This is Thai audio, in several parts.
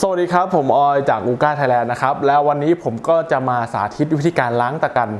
สวัสดีครับ ผมออยจากอูก้าไทยแลนด์นะครับ แล้ววันนี้ผมก็จะมาสาธิตวิธีการล้างตะกัน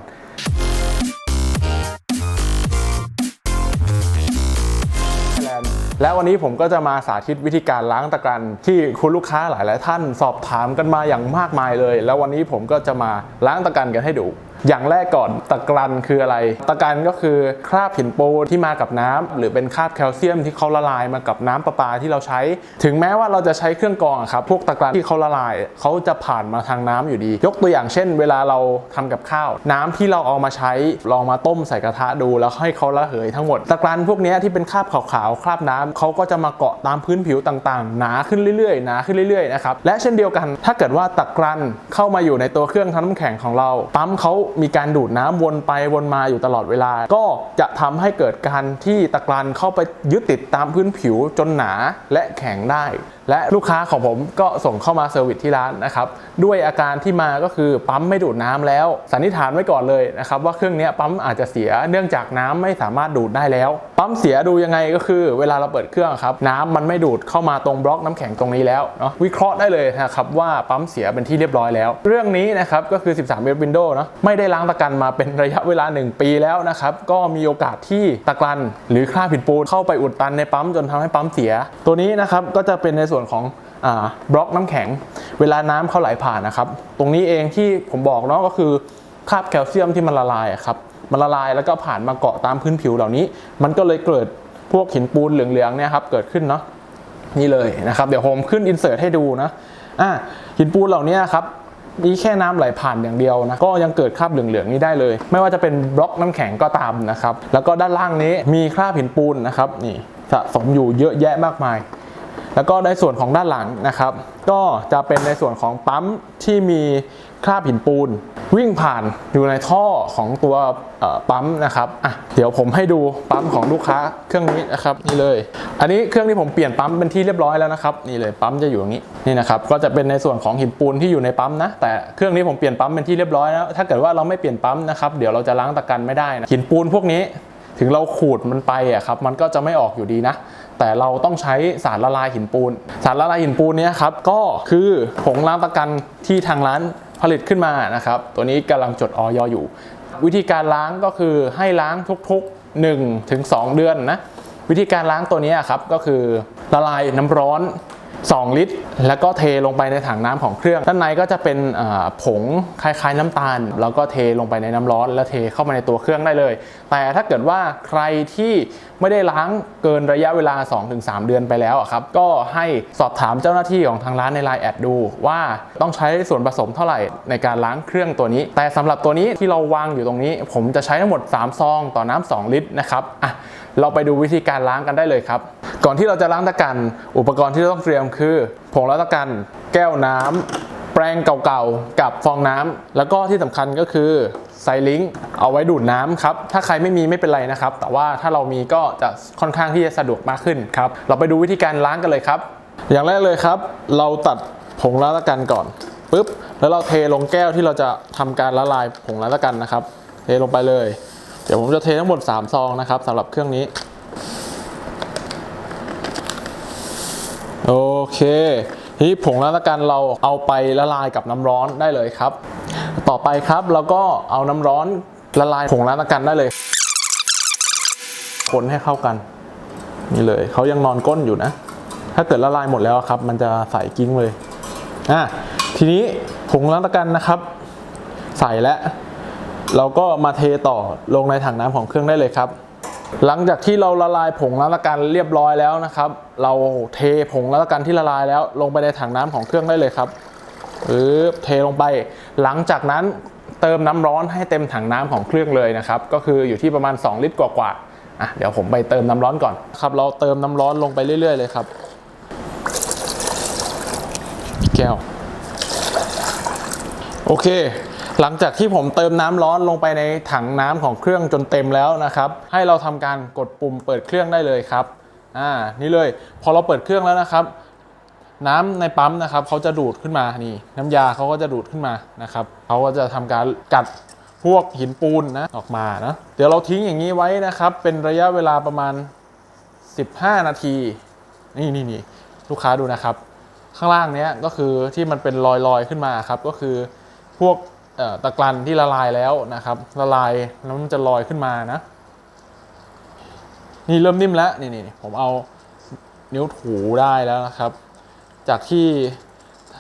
และวันนี้ผมก็จะมาสาธิตวิธีการล้างตะกัน ที่คุณลูกค้าหลายหลายท่านสอบถามกันมาอย่างมากมายเลย แล้ววันนี้ผมก็จะมาล้างตะกันกันให้ดู อย่างแรกก่อนตะกรันคืออะไร ตะกรันก็คือคราบหินปูนที่มากับน้ำหรือเป็นคราบแคลเซียมที่เขาละลายมากับน้ำประปาที่เราใช้ ถึงแม้ว่าเราจะใช้เครื่องกรองครับพวกตะกรันที่เขาละลายเขาจะผ่านมาทางน้ำอยู่ดี ยกตัวอย่างเช่น เวลาเราทำกับข้าว น้ำที่เราเอามาใช้ลองมาต้มใส่กระทะดู แล้วให้เขาระเหยทั้งหมด ตะกรันพวกนี้ที่เป็นคราบขาวๆคราบน้ำเขาก็จะมาเกาะตามพื้นผิวต่างๆ หนาขึ้นเรื่อยๆหนาขึ้นเรื่อยๆนะครับและเช่นเดียวกัน ถ้าเกิดว่าตะกรันเข้ามาอยู่ในตัวเครื่องทำน้ำแข็งของเราปั๊มเขามีการดูดน้ำวนไปวนมาอยู่ตลอดเวลา ก็จะทำให้เกิดการที่ตะกรันเข้าไปยึดติดตามพื้นผิวจนหนาและแข็งได้และลูกค้าของผมก็ส่งเข้ามาเซอร์วิสที่ร้านนะครับด้วยอาการที่มาก็คือปั๊มไม่ดูดน้ำแล้ว สันนิษฐานไว้ก่อนเลยนะครับว่าเครื่องนี้ปั๊มอาจจะเสียเนื่องจากน้ำไม่สามารถดูดได้แล้ว ปั๊มเสียดูยังไงก็คือ เวลาเราเปิดเครื่องครับน้ำมันไม่ดูดเข้ามาตรงบล็อกน้ำแข็งตรงนี้แล้วเนาะวิเคราะห์ได้เลยนะครับว่าปั๊มเสียเป็นที่เรียบร้อยแล้ว เรื่องนี้นะครับก็คือ 13เว็บวินโดว์เนาะไม่ได้ล้างตะกันมาเป็นระยะเวลา 1 ปีแล้วนะครับก็มีโอกาสที่ตะกันหรือคราบหินปูนเข้าไปอุดตันในปั๊มจนทำให้ปั๊มเสีย ตัวนี้นะครับก็จะเป็นในส่วนของอบล็อกน้ำแข็ง เวลาน้ำเข้าไหลผ่านนะครับ ตรงนี้เองที่ผมบอกเนาะก็คือคราบแคลเซียมที่มันละลายครับมันละลายแล้วก็ผ่านมาเกาะตามพื้นผิวเหล่านี้ มันก็เลยเกิดพวกหินปูนเหลืองๆเนี่ยครับเกิดขึ้นเนาะนี่เลยนะครับ เดี๋ยวผมขึ้นอินเสิร์ตให้ดูนะอ่าหินปูนเหล่านี้ครับมีแค่น้ำไหลผ่านอย่างเดียวนะก็ยังเกิดคราบเหลืองๆนี้ได้เลย ไม่ว่าจะเป็นบล็อกน้ำแข็งก็ตามนะครับ แล้วก็ด้านล่างนี้มีคราบหินปูนนะครับนี่สะสมอยู่เยอะแยะมากมาย แล้วก็ในส่วนของด้านหลังนะครับ ก็จะเป็นในส่วนของปั๊มที่มีคราบหินปูน วิ่งผ่านอยู่ในท่อของตัวปั๊มนะครับอะเดี๋ยวผมให้ดูปั๊มของลูกค้าเครื่องนี้นะครับนี่เลย อันนี้เครื่องที่ผมเปลี่ยนปั๊มเป็นที่เรียบร้อยแล้วนะครับนี่เลยปั๊มจะอยู่อย่างนี้นี่นะครับก็จะเป็นในส่วนของหินปูนที่อยู่ในปั๊มนะแต่เครื่องนี้ผมเปลี่ยนปั๊มเป็นที่เรียบร้อยแล้วถ้าเกิดว่าเราไม่เปลี่ยนปั๊มนะครับเดี๋ยวเราจะล้างตะกันไม่ได้นะหินปูนพวกนี้ ถึงเราขูดมันไปอะครับมันก็จะไม่ออกอยู่ดีนะ แต่เราต้องใช้สารละลายหินปูน สารละลายหินปูนเนี้ยครับก็คือผงล้างตะกันที่ทางร้านผลิตขึ้นมานะครับ ตัวนี้กำลังจดออยอยู่ วิธีการล้างก็คือให้ล้างทุกๆ1ถึง2เดือนนะวิธีการล้างตัวนี้ครับก็คือละลายน้ำร้อน 2 ลิตร แล้วก็เทลงไปในถังน้ำของเครื่อง ด้านในก็จะเป็นผงคล้ายๆน้ำตาล แล้วก็เทลงไปในน้ำร้อน แล้วเทเข้ามาในตัวเครื่องได้เลย แต่ถ้าเกิดว่าใครที่ไม่ได้ล้างเกินระยะเวลา 2-3 เดือนไปแล้วอะครับ ก็ให้สอบถามเจ้าหน้าที่ของทางร้านในไลน์แอดดู ว่าต้องใช้ส่วนผสมเท่าไหร่ในการล้างเครื่องตัวนี้ แต่สำหรับตัวนี้ที่เราวางอยู่ตรงนี้ ผมจะใช้ทั้งหมด 3 ซองต่อน้ำ2ลิตรนะครับอะเราไปดูวิธีการล้างกันได้เลยครับ ก่อนที่เราจะล้างตะกัน อุปกรณ์ที่เราต้องเตรียมคือผงล้างตะกัน แก้วน้ำแปรงเก่าๆ กับฟองน้ำแล้วก็ที่สำคัญก็คือไซลิงเอาไว้ดูดน้ำครับ ถ้าใครไม่มีไม่เป็นไรนะครับ แต่ว่าถ้าเรามีก็จะค่อนข้างที่จะสะดวกมากขึ้นครับ เราไปดูวิธีการล้างกันเลยครับ อย่างแรกเลยครับ เราตัดผงล้างตะกันก่อนปุ๊บ แล้วเราเทลงแก้วที่เราจะทำการละลายผงล้างตะกันนะครับ เทลงไปเลย เดี๋ยวผมจะเททั้งหมด 3 ซองนะครับสำหรับเครื่องนี้ โอเคทีนี้ผงล้างตะกันเราเอาไปละลายกับน้ำร้อนได้เลยครับ ต่อไปครับเราก็เอาน้ำร้อนละลายผงล้างตะกันได้เลย คนให้เข้ากันนี่เลยเขายังนอนก้นอยู่นะ ถ้าเกิดละลายหมดแล้วครับ มันจะใสกิ้งเลยอะทีนี้ผงล้างตะกันนะครับ ใส่แล้วเราก็มาเทต่อลงในถังน้ำของเครื่องได้เลยครับ หลังจากที่เราละลายผงละลากันเรียบร้อยแล้วนะครับ เราเทผงละลากันที่ละลายแล้ว ลงไปในถังน้ำของเครื่องได้เลยครับปึ๊บเทลงไป หลังจากนั้นเติมน้ำร้อนให้เต็มถังน้ำของเครื่องเลยนะครับ ก็คืออยู่ที่ประมาณ 2 ลิตรกว่าๆอะเดี๋ยวผมไปเติมน้ำร้อนก่อนครับเราเติมน้ำร้อนลงไปเรื่อย ๆ เลยครับ แก้ว โอเค หลังจากที่ผมเติมน้ำร้อนลงไปในถังน้ำของเครื่องจนเต็มแล้วนะครับ ให้เราทำการกดปุ่มเปิดเครื่องได้เลยครับอ่านี่เลย พอเราเปิดเครื่องแล้วนะครับ น้ำในปั๊มนะครับเขาจะดูดขึ้นมานี่ น้ำยาเขาก็จะดูดขึ้นมานะครับเขาก็จะทำการกัดพวกหินปูนนะออกมานะเดี๋ยวเราทิ้งอย่างนี้ไว้นะครับ เป็นระยะเวลาประมาณ 15 นาที นี่นี่นี่ลูกค้าดูนะครับ ข้างล่างเนี้ยก็คือที่มันเป็นรอยๆขึ้นมาครับ ก็คือพวก ตะกรันที่ละลายแล้วนะครับ ละลายแล้วมันจะลอยขึ้นมานะ นี่เริ่มนิ่มแล้วนี่นี่ผมเอานิ้วถูได้แล้วนะครับ จากที่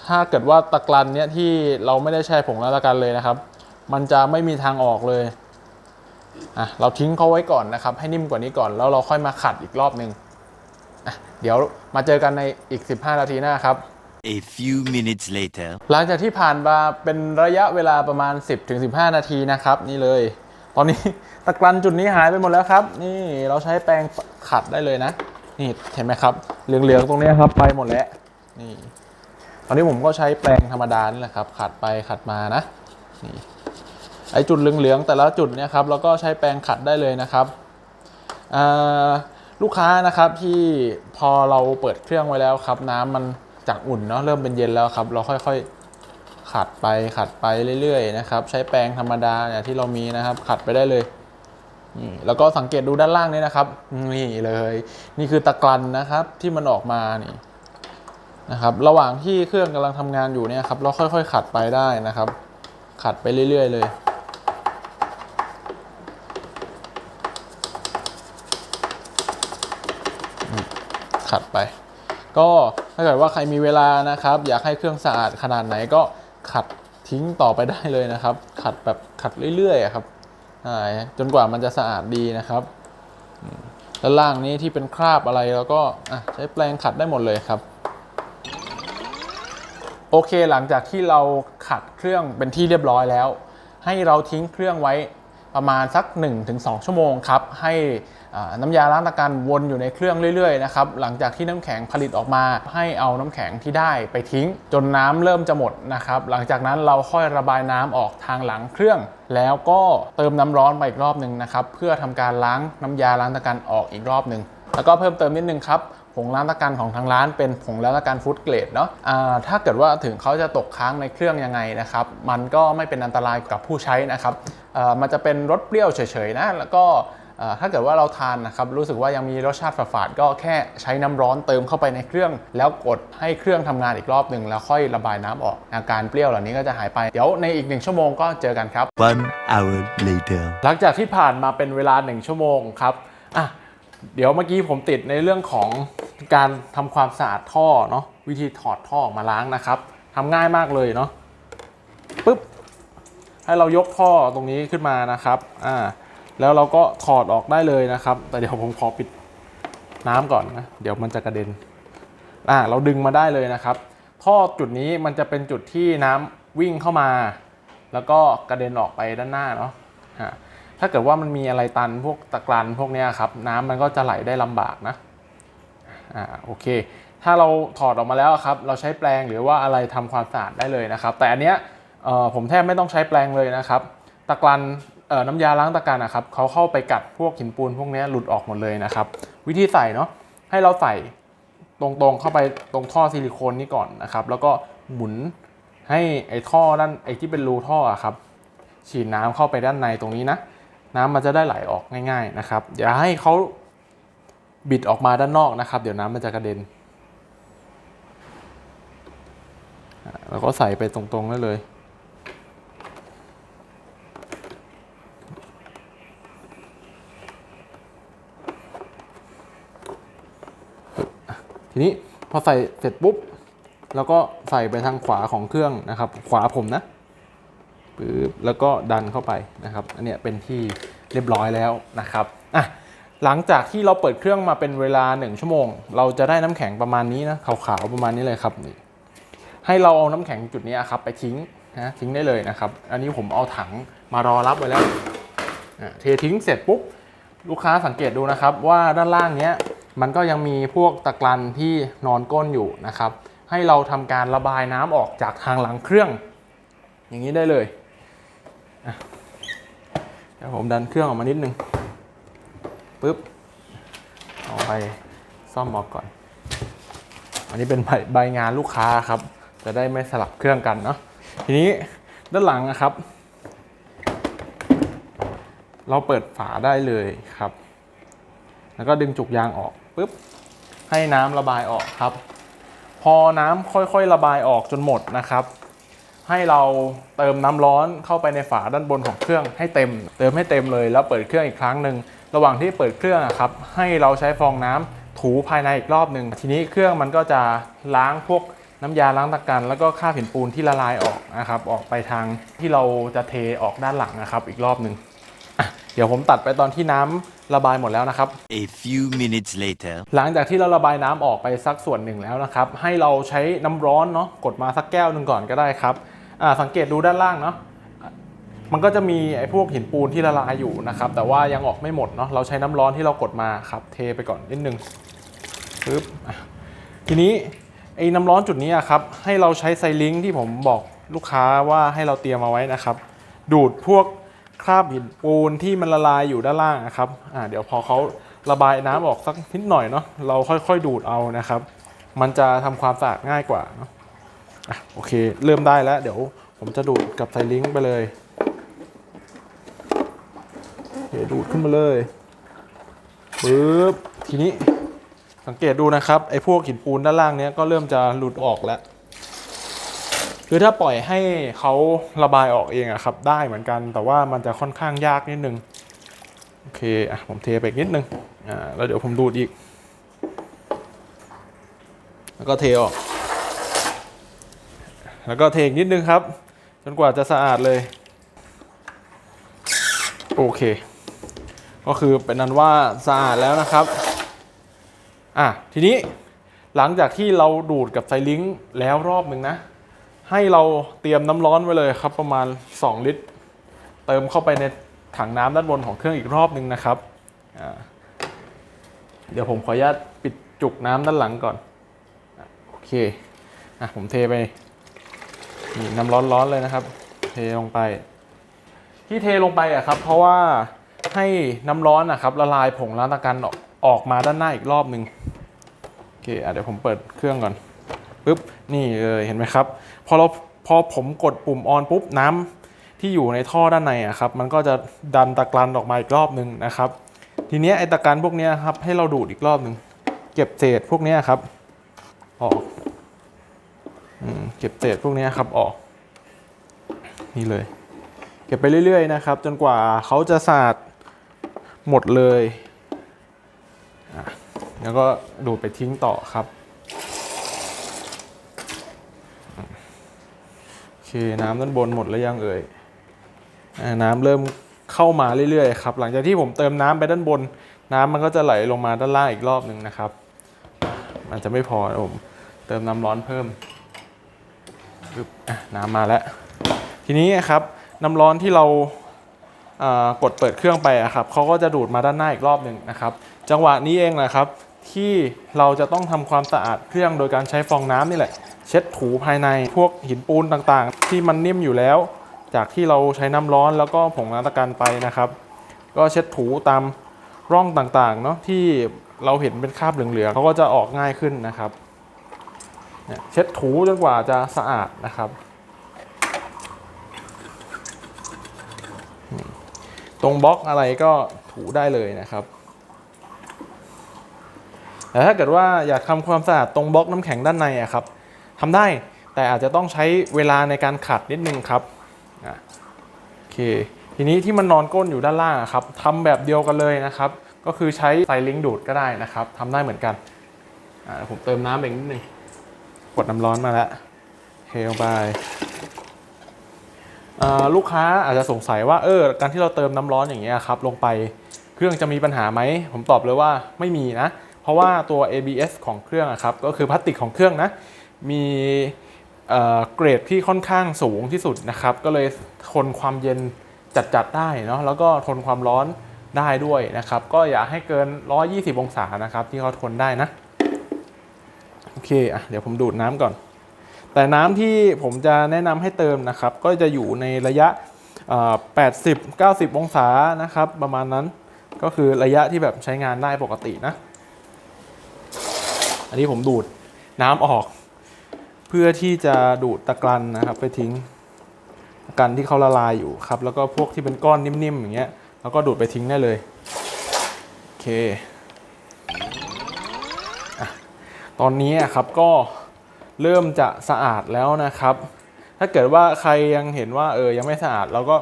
ถ้าเกิดว่าตะกรันเนี้ยที่เราไม่ได้แช่ผงละลายกันเลยนะครับ มันจะไม่มีทางออกเลยอะเราทิ้งเขาไว้ก่อนนะครับ ให้นิ่มกว่านี้ก่อนแล้วเราค่อยมาขัดอีกรอบหนึ่งอะเดี๋ยวมาเจอกันในอีก 15 นาทีหน้าครับ A few minutes later. หลังจากที่ผ่านมาเป็นระยะเวลาประมาณ 10-15 นาทีนะครับ นี่เลย ตอนนี้ตะกรันจุดนี้หายไปหมดแล้วครับ นี่เราใช้แปรงขัดได้เลยนะ นี่เห็นไหมครับ เหลืองๆตรงนี้ครับไปหมดแล้ว นี่ ตอนนี้ผมก็ใช้แปรงธรรมดานี่แหละครับ ขัดไปขัดมานะ นี่ ไอจุดเหลืองๆแต่ละจุดเนี่ยครับเราก็ใช้แปรงขัดได้เลยนะครับอ่าลูกค้านะครับที่พอเราเปิดเครื่องไว้แล้วครับ น้ำมัน จากอุ่นเนาะเริ่มเป็นเย็นแล้วครับ เราค่อยๆ ขัดไปขัดไปเรื่อยๆนะครับ ใช้แปรงธรรมดาเนี่ยที่เรามีนะครับ ขัดไปได้เลยนี่แล้วก็สังเกตดูด้านล่างนี้นะครับ นี่เลย นี่คือตะกรันนะครับที่มันออกมานี่นะครับ ระหว่างที่เครื่องกำลังทำงานอยู่เนี่ยครับ เราค่อยๆ ขัดไปได้นะครับ ขัดไปเรื่อยๆ เลยขัดไป ก็ถ้าเกิดว่าใครมีเวลานะครับ อยากให้เครื่องสะอาดขนาดไหนก็ขัดทิ้งต่อไปได้เลยนะครับ ขัดแบบขัดเรื่อยๆครับจนกว่ามันจะสะอาดดีนะครับอืมด้านล่างนี้ที่เป็นคราบอะไรแล้วก็ใช้แปรงขัดได้หมดเลยครับโอเคหลังจากที่เราขัดเครื่องเป็นที่เรียบร้อยแล้ว ให้เราทิ้งเครื่องไว้ประมาณสัก 1-2 ชั่วโมงครับ ให้ น้ำยาล้างตะกันวนอยู่ในเครื่องเรื่อยๆนะครับหลังจากที่น้ำแข็งผลิตออกมา ให้เอาน้ำแข็งที่ได้ไปทิ้ง จนน้ำเริ่มจะหมดนะครับหลังจากนั้นเราค่อยระบายน้ำออกทางหลังเครื่อง แล้วก็เติมน้ำร้อนไปอีกรอบหนึ่งนะครับเพื่อทำการล้างน้ำยาล้างตะกันออกอีกรอบหนึ่งแล้วก็เพิ่มเติมนิดนึงครับผงล้างตะกันของทางร้านเป็นผงล้างตะกันฟู้ดเกรดเนาะอ่าถ้าเกิดว่าถึงเขาจะตกค้างในเครื่องยังไงนะครับ มันก็ไม่เป็นอันตรายกับผู้ใช้นะครับมันจะเป็นรสเปรี้ยวเฉยๆนะ แล้วก็ ถ้าเกิดว่าเราทานนะครับรู้สึกว่ายังมีรสชาติฝาดๆก็แค่ใช้น้ำร้อนเติมเข้าไปในเครื่อง แล้วกดให้เครื่องทำงานอีกรอบหนึ่งแล้วค่อยระบายน้ำออก อาการเปรี้ยวเหล่านี้ก็จะหายไป เดี๋ยวในอีกหนึ่งชั่วโมงก็เจอกันครับ One hour later. หลังจากที่ผ่านมาเป็นเวลา 1 ชั่วโมงครับอะเดี๋ยวเมื่อกี้ผมติดในเรื่องของการทำความสะอาดท่อเนาะวิธีถอดท่อออกมาล้างนะครับทำง่ายมากเลยเนาะปุ๊บให้เรายกท่อตรงนี้ขึ้นมานะครับอ่า แล้วเราก็ถอดออกได้เลยนะครับ แต่เดี๋ยวผมขอปิดน้ำก่อนนะเดี๋ยวมันจะกระเด็นอ่าเราดึงมาได้เลยนะครับ ท่อจุดนี้มันจะเป็นจุดที่น้ำวิ่งเข้ามา แล้วก็กระเด็นออกไปด้านหน้าเนาะฮะถ้าเกิดว่ามันมีอะไรตันพวกตะกรันพวกเนี้ยครับ น้ำมันก็จะไหลได้ลำบากนะอ่าโอเค ถ้าเราถอดออกมาแล้วครับ เราใช้แปรงหรือว่าอะไรทำความสะอาดได้เลยนะครับ แต่อันเนี้ยเอ่อผมแทบไม่ต้องใช้แปรงเลยนะครับ ตะกรัน น้ำยาล้างตะกรันนะครับเขาเข้าไปกัดพวกหินปูนพวกนี้หลุดออกหมดเลยนะครับ วิธีใส่เนาะให้เราใส่ตรงๆเข้าไปตรงท่อซิลิโคนนี้ก่อนนะครับ แล้วก็หมุนให้ไอ้ท่อด้านไอ้ที่เป็นรูท่ออะครับ ฉีดน้ำเข้าไปด้านในตรงนี้นะ น้ำมันจะได้ไหลออกง่าย ๆนะครับ อย่าให้เขาบิดออกมาด้านนอกนะครับ เดี๋ยวน้ำมันจะกระเด็นแล้วก็ใส่ไปตรงๆได้เลย ทีนี้พอใส่เสร็จปุ๊บแล้วก็ใส่ไปทางขวาของเครื่องนะครับ ขวาผมนะปึ๊บแล้วก็ดันเข้าไปนะครับ อันเนี้ยเป็นที่เรียบร้อยแล้วนะครับอะหลังจากที่เราเปิดเครื่องมาเป็นเวลา 1 ชั่วโมง เราจะได้น้ำแข็งประมาณนี้นะขาวๆประมาณนี้เลยครับนี่ให้เราเอาน้ำแข็งจุดนี้ครับไปทิ้งนะทิ้งได้เลยนะครับ อันนี้ผมเอาถังมารอรับไว้แล้วอะเททิ้งเสร็จปุ๊บลูกค้าสังเกตดูนะครับว่าด้านล่างเนี้ย มันก็ยังมีพวกตะกรันที่นอนก้นอยู่นะครับ ให้เราทำการระบายน้ำออกจากทางหลังเครื่อง อย่างนี้ได้เลยเดี๋ยวผมดันเครื่องออกมานิดนึงปุ๊บเอาไปซ่อมออกก่อน อันนี้เป็นใบใบงานลูกค้าครับ จะได้ไม่สลับเครื่องกันเนาะทีนี้ด้านหลังนะครับ เราเปิดฝาได้เลยครับ แล้วก็ดึงจุกยางออก ปุ๊บให้น้ำระบายออกครับ พอน้ำค่อยๆระบายออกจนหมดนะครับ ให้เราเติมน้ำร้อนเข้าไปในฝาด้านบนของเครื่องให้เต็ม เติมให้เต็มเลยแล้วเปิดเครื่องอีกครั้งหนึ่งระหว่างที่เปิดเครื่องอะครับ ให้เราใช้ฟองน้ำถูภายในอีกรอบหนึ่งทีนี้เครื่องมันก็จะล้างพวกน้ำยาล้างตะกัน แล้วก็คราบหินปูนที่ละลายออกนะครับ ออกไปทางที่เราจะเทออกด้านหลังนะครับ อีกรอบหนึ่งเดี๋ยวผมตัดไปตอนที่น้ำ ระบายหมดแล้วนะครับ A few minutes later. หลังจากที่เราระบายน้ำออกไปสักส่วนหนึ่งแล้วนะครับ ให้เราใช้น้ำร้อนเนาะกดมาสักแก้วหนึ่งก่อนก็ได้ครับอ่าสังเกตดูด้านล่างเนาะอะมันก็จะมีไอ้พวกหินปูนที่ละลายอยู่นะครับ แต่ว่ายังออกไม่หมดเนาะเราใช้น้ำร้อนที่เรากดมาครับเทไปก่อนนิดนึงปึ๊บอะทีนี้ไอ้น้ำร้อนจุดนี้อะครับให้เราใช้ไซลิงค์ที่ผมบอกลูกค้าว่าให้เราเตรียมมาไว้นะครับ ดูดพวก คราบหินปูนที่มันละลายอยู่ด้านล่างนะครับอ่าเดี๋ยวพอเขาระบายน้ำออกสักนิดหน่อยเนาะเราค่อยๆดูดเอานะครับ มันจะทำความสะอาดง่ายกว่าเนาะอะโอเค เริ่มได้แล้ว เดี๋ยวผมจะดูดกับไซลิงไปเลยโอเคดูดขึ้นมาเลยปึ๊บทีนี้สังเกตดูนะครับไอ้พวกหินปูนด้านล่างเนี้ยก็เริ่มจะหลุดออกแล้ว คือถ้าปล่อยให้เขาระบายออกเองอะครับ ได้เหมือนกัน แต่ว่ามันจะค่อนข้างยากนิดนึง โอเคอะผมเทไปนิดนึง อ่า แล้วเดี๋ยวผมดูดอีก แล้วก็เทออก แล้วก็เทอีกนิดนึงครับ จนกว่าจะสะอาดเลย โอเค ก็คือเป็นนั้นว่าสะอาดแล้วนะครับ อะทีนี้หลังจากที่เราดูดกับไซลิงค์แล้วรอบหนึ่งนะ ให้เราเตรียมน้ำร้อนไว้เลยครับประมาณ 2 ลิตร เติมเข้าไปในถังน้ำด้านบนของเครื่องอีกรอบหนึ่งนะครับ เดี๋ยวผมขออนุญาตปิดจุกน้ำด้านหลังก่อนอโอเคอะผมเทไปนี่น้ำร้อนๆเลยนะครับ เทลงไป ที่เทลงไปอะครับ เพราะว่าให้น้ำร้อนนะครับละลายผงล้างตะกันออกออกมาด้านหน้าอีกรอบหนึ่งโอเคอะเดี๋ยวผมเปิดเครื่องก่อน ปุ๊บนี่เลยเห็นไหมครับพอเราพอผมกดปุ่มออนปุ๊บน้ำที่อยู่ในท่อด้านในอะครับมันก็จะดันตะกรันออกมาอีกรอบหนึ่งนะครับ ทีนี้ไอตะกรันพวกนี้ครับให้เราดูดอีกรอบหนึ่งเก็บเศษพวกนี้ครับออกอเก็บเศษพวกนี้ครับออกนี่เลย เก็บไปเรื่อยๆนะครับ จนกว่าเขาจะสะอาดหมดเลย แล้วก็ดูดไปทิ้งต่อครับ โอเค น้ำด้านบนหมดแล้วยังเอ่ยอน้ำเริ่มเข้ามาเรื่อยๆครับหลังจากที่ผมเติมน้ำไปด้านบน น้ำมันก็จะไหลลงมาด้านล่างอีกรอบหนึ่งนะครับอาจจะไม่พอผมเติมน้ำร้อนเพิ่มน้ำมาแล้ว ทีนี้ครับน้ำร้อนที่เรากดเปิดเครื่องไปครับเขาก็จะดูดมาด้านหน้าอีกรอบหนึ่งนะครับ จังหวะนี้เองนะครับที่เราจะต้องทำความสะอาดเครื่องโดยการใช้ฟองน้ำนี่แหละ เช็ดถูภายในพวกหินปูนต่างๆ ที่มันนิ่มอยู่แล้ว จากที่เราใช้น้ำร้อนแล้วก็ผงล้างตะกันไปนะครับ ก็เช็ดถูตามร่องต่างๆเนาะที่เราเห็นเป็นคราบเหลืองๆเขาก็จะออกง่ายขึ้นนะครับเนี่ยเช็ดถูจนกว่าจะสะอาดนะครับ ตรงบล็อกอะไรก็ถูได้เลยนะครับแต่ถ้าเกิดว่าอยากทำความสะอาดตรงบล็อกน้ำแข็งด้านในอะครับ ทำได้แต่อาจจะต้องใช้เวลาในการขัดนิดนึงครับโอเคทีนี้ที่มันนอนก้นอยู่ด้านล่างครับทำแบบเดียวกันเลยนะครับ ก็คือใช้ไซลิงดูดก็ได้นะครับทำได้เหมือนกันผมเติมน้ำเอีกนิดนึงกดน้ำร้อนมาแล้วเทลงไปลูกค้าอาจจะสงสัยว่าเออการที่เราเติมน้ำร้อนอย่างเงี้ยครับลงไปเครื่องจะมีปัญหาไหม ผมตอบเลยว่าไม่มีนะ เพราะว่าตัว ABS ของเครื่องครับก็คือพลาสติกของเครื่องนะ มีเกรดที่ค่อนข้างสูงที่สุดนะครับ ก็เลยทนความเย็นจัดๆได้เนาะแล้วก็ทนความร้อนได้ด้วยนะครับ ก็อย่าให้เกิน 120 องศานะครับที่เขาทนได้นะโอเคอะเดี๋ยวผมดูดน้ำก่อน แต่น้ำที่ผมจะแนะนำให้เติมนะครับ ก็จะอยู่ในระยะเอ่อ80 90 องศานะครับ ประมาณนั้นก็คือระยะที่แบบใช้งานได้ปกตินะ อันนี้ผมดูดน้ำออก พื่อที่จะดูดตะกรันนะครับ ไปทิ้งตะกรันที่เขาละลายอยู่ครับ แล้วก็พวกที่เป็นก้อนนิ่มๆอย่างเงี้ยแล้วก็ดูดไปทิ้งได้เลยโอเคอตอนนี้ครับก็เริ่มจะสะอาดแล้วนะครับ ถ้าเกิดว่าใครยังเห็นว่าเออยังไม่สะอาดเราก็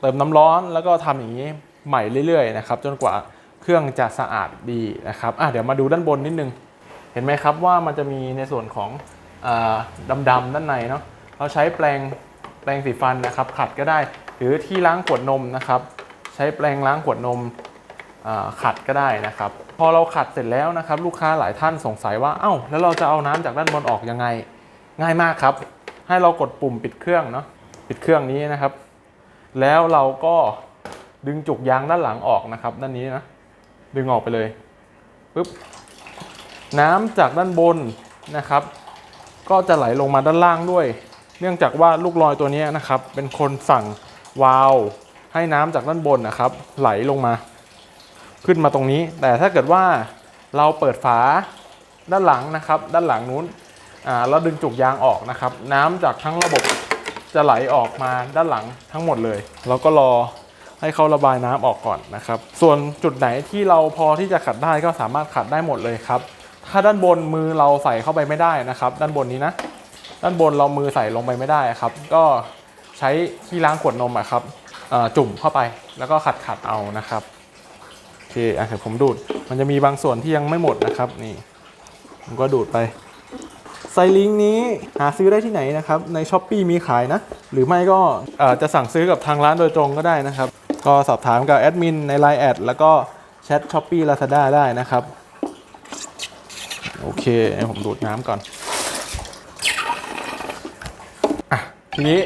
เติมน้ำร้อนแล้วก็ทำอย่างนี้ใหม่เรื่อยๆนะครับ จนกว่าเครื่องจะสะอาดดีนะครับอะเดี๋ยวมาดูด้านบนนิดนึง เห็นไหมครับว่ามันจะมีในส่วนของ ดำดำๆด้านในเนาะเราใช้แปรงแปรงสีฟันนะครับ ขัดก็ได้ หรือที่ล้างขวดนมนะครับ ใช้แปรงล้างขวดนมขัดก็ได้นะครับ พอเราขัดเสร็จแล้วนะครับ ลูกค้าหลายท่านสงสัยว่าเอ้าแล้วเราจะเอาน้ำจากด้านบนออกยังไง ง่ายมากครับ ให้เรากดปุ่มปิดเครื่องเนาะปิดเครื่องนี้นะครับ แล้วเราก็ดึงจุกยางด้านหลังออกนะครับ ด้านนี้นะดึงออกไปเลยปุ๊บน้ำจากด้านบนนะครับ ก็จะไหลลงมาด้านล่างด้วย เนื่องจากว่าลูกลอยตัวนี้นะครับ เป็นคนสั่งวาล์วให้น้ำจากด้านบนนะครับ ไหลลงมา ขึ้นมาตรงนี้ แต่ถ้าเกิดว่าเราเปิดฝาด้านหลังนะครับ ด้านหลังนู้นอ่าดึงจุกยางออกนะครับ น้ำจากทั้งระบบจะไหลออกมาด้านหลังทั้งหมดเลย เราก็รอให้เขาระบายน้ำออกก่อนนะครับ ส่วนจุดไหนที่เราพอที่จะขัดได้ก็สามารถขัดได้หมดเลยครับ ถ้าด้านบนมือเราใส่เข้าไปไม่ได้นะครับ ด้านบนนี้นะ ด้านบนเรามือใส่ลงไปไม่ได้ครับ ก็ใช้ที่ล้างขวดนมอะครับจุ่มเข้าไปแล้วก็ขัดขัดๆเอานะครับโอเคอะเดี๋ยวผมดูด มันจะมีบางส่วนที่ยังไม่หมดนะครับนี่ผมก็ดูดไปไซลิงนี้หาซื้อได้ที่ไหนนะครับในช้อปปีมีขายนะ หรือไม่ก็จะสั่งซื้อกับทางร้านโดยตรงก็ได้นะครับ ก็สอบถามกับแอดมินใน Line แอดแล้วก็แชทช้อปปี้ลาซาด้าได้นะครับ โอเคให้ผมดูดน้ำก่อนอะทีนี้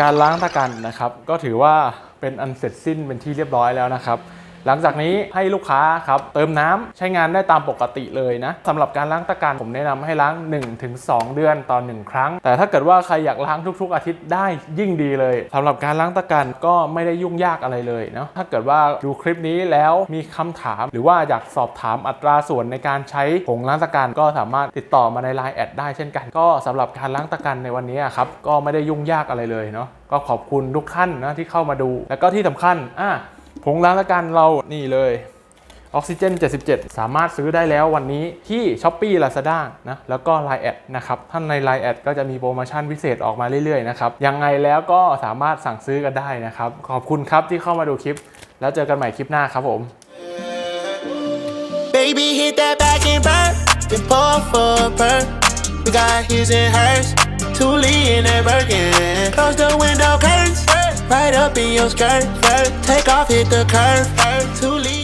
การล้างตะกันนะครับ ก็ถือว่าเป็นอันเสร็จสิ้นเป็นที่เรียบร้อยแล้วนะครับ หลังจากนี้ให้ลูกค้าครับเติมน้ำใช้งานได้ตามปกติเลยนะสำหรับการล้างตะกันผมแนะนำให้ล้าง 1-2 เดือนต่อ 1 ครั้ง แต่ถ้าเกิดว่าใครอยากล้างทุก ๆ อาทิตย์ได้ยิ่งดีเลยสำหรับการล้างตะกันก็ไม่ได้ยุ่งยากอะไรเลยเนาะถ้าเกิดว่าดูคลิปนี้แล้วมีคำถาม หรือว่าอยากสอบถามอัตราส่วนในการใช้ผงล้างตะกันก็สามารถติดต่อมาใน Line แอดได้เช่นกัน ก็สำหรับการล้างตะกันในวันนี้ครับก็ไม่ได้ยุ่งยากอะไรเลยเนาะก็ขอบคุณทุกท่านนะที่เข้ามาดู แล้วก็ที่สำคัญอะ ผงล้างตะกันเรานี่เลยออกซิเจน 77 สามารถซื้อได้แล้ววันนี้ที่ s h อ p e e Lazada นะ แล้วก็ Line แอดนะครับท่านใน Line แอดก็จะมีโปรโมชั่นพิเศษออกมาเรื่อยๆนะครับ ยังไงแล้วก็สามารถสั่งซื้อกันได้นะครับ ขอบคุณครับที่เข้ามาดูคลิป แล้วเจอกันใหม่คลิปหน้าครับผม Baby, hit that back and burn. Then pour for a perk. We got his and hers. Two Lee and a Birkin Close the window curtains. Right up in your skirt. Take off, hit the curve. Two Lee.